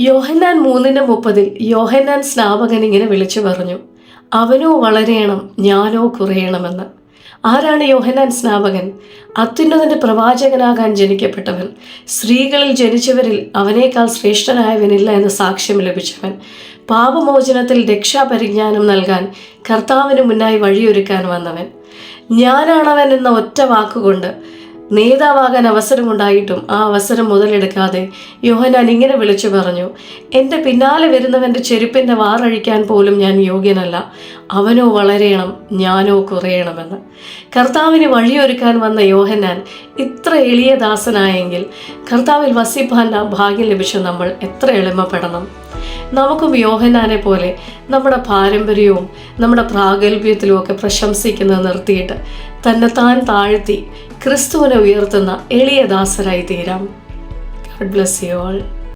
യോഹന്നാൻ മൂന്നിന് മുപ്പതിൽ യോഹന്നാൻ സ്നാപകൻ ഇങ്ങനെ വിളിച്ചു പറഞ്ഞു അവനോ വളരെയണം ഞാനോ കുറയണമെന്ന്. ആരാണ് യോഹന്നാൻ സ്നാപകൻ? അത്യുന്നതന്റെ പ്രവാചകനാകാൻ ജനിക്കപ്പെട്ടവൻ. സ്ത്രീകളിൽ ജനിച്ചവരിൽ അവനേക്കാൾ ശ്രേഷ്ഠനായവനില്ല എന്ന് സാക്ഷ്യം ലഭിച്ചവൻ. പാപമോചനത്തിൽ രക്ഷാപരിജ്ഞാനം നൽകാൻ കർത്താവിന് മുന്നായി വഴിയൊരുക്കാൻ വന്നവൻ. ഞാനാണവൻ എന്ന ഒറ്റ വാക്കുകൊണ്ട് നേതാവാകാൻ അവസരമുണ്ടായിട്ടും ആ അവസരം മുതലെടുക്കാതെ യോഹനാൻ ഇങ്ങനെ വിളിച്ചു പറഞ്ഞു എന്റെ പിന്നാലെ വരുന്നവന്റെ ചെരുപ്പിന്റെ വാറഴിക്കാൻ പോലും ഞാൻ യോഗ്യനല്ല. അവനോ വളരെയണം ഞാനോ കുറയണമെന്ന്. കർത്താവിന് വഴിയൊരുക്കാൻ വന്ന യോഹനാൻ ഇത്ര എളിയ ദാസനായെങ്കിൽ കർത്താവിൽ വസിപ്പാൻ ഭാഗ്യം ലഭിച്ച നമ്മൾ എത്ര എളിമപ്പെടണം. നമുക്കും യോഹനാനെ പോലെ നമ്മുടെ പാരമ്പര്യവും നമ്മുടെ പ്രാഗൽഭ്യത്തിലും ഒക്കെ പ്രശംസിക്കുന്നത് നിർത്തിയിട്ട് തന്നെ താൻ താഴ്ത്തി ക്രിസ്തുവിനെ ഉയർത്തുന്ന എളിയദാസരായി തീരാം. Garh bless you all